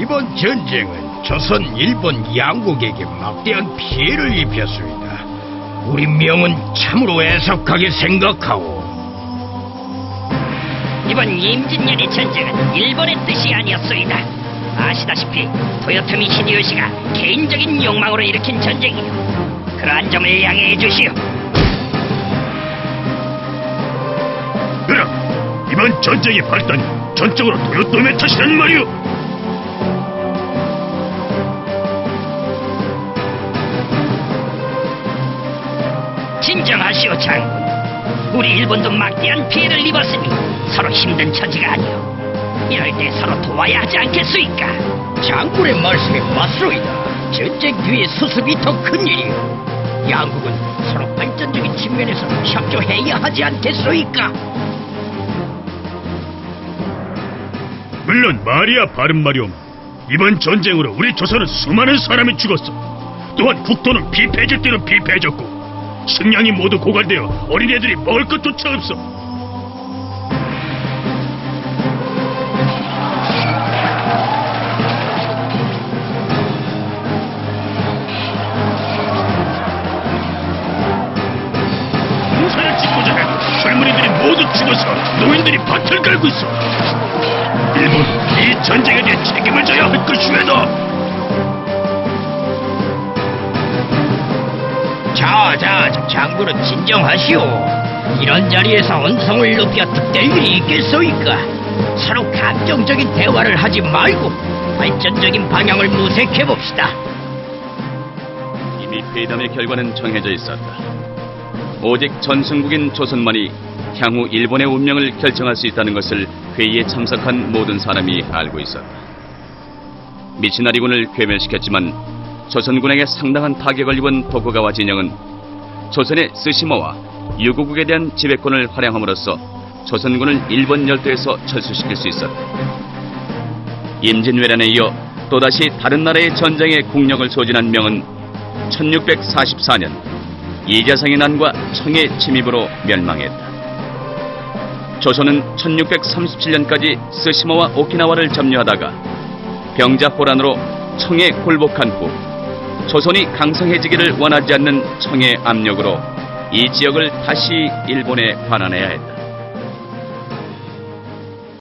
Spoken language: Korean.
이번 전쟁은 조선, 일본 양국에게 막대한 피해를 입혔습니다. 우리 명은 참으로 애석하게 생각하오. 이번 임진년의 전쟁은 일본의 뜻이 아니었소이다. 아시다시피 도요토미 히데요시가 개인적인 욕망으로 일으킨 전쟁이요. 그러한 점을 양해해 주시오. 그럼 이번 전쟁의 발단이 전적으로 도요토미의 탓이란 말이오. 진정하시오 장군. 우리 일본도 막대한 피해를 입었으니 서로 힘든 처지가 아니오. 이럴 때 서로 도와야 하지 않겠소이까? 장군의 말씀에 맞소이다. 전쟁 뒤의 수습이 더 큰 일이오. 양국은 서로 발전적인 측면에서 협조해야 하지 않겠소이까? 물론 말이야 바른 말이오마. 이번 전쟁으로 우리 조선은 수많은 사람이 죽었어. 또한 국토는 비패질 때는 비패졌고 식량이 모두 고갈되어 어린애들이 먹을 것조차 없어. 농사를 짓고자 해 젊은이들이 모두 죽어서 노인들이 밭을 갈고 있어. 일본 이 전쟁에 대해 책임을 져야 할 것이외다. 자, 장군은 진정하시오. 이런 자리에서 언성을 높여 득될 일이 있겠소이까? 서로 감정적인 대화를 하지 말고 발전적인 방향을 모색해 봅시다. 이미 회담의 결과는 정해져 있었다. 오직 전승국인 조선만이 향후 일본의 운명을 결정할 수 있다는 것을 회의에 참석한 모든 사람이 알고 있었다. 미치나리군을 괴멸시켰지만 조선군에게 상당한 타격을 입은 도쿠가와 진영은 조선의 스시마와 유구국에 대한 지배권을 활용함으로써 조선군을 일본 열도에서 철수시킬 수 있었다. 임진왜란에 이어 또다시 다른 나라의 전쟁에 국력을 소진한 명은 1644년 이자상의 난과 청의 침입으로 멸망했다. 조선은 1637년까지 스시마와 오키나와를 점유하다가 병자호란으로 청에 굴복한 후 조선이 강성해지기를 원하지 않는 청의 압력으로 이 지역을 다시 일본에 반환해야 했다.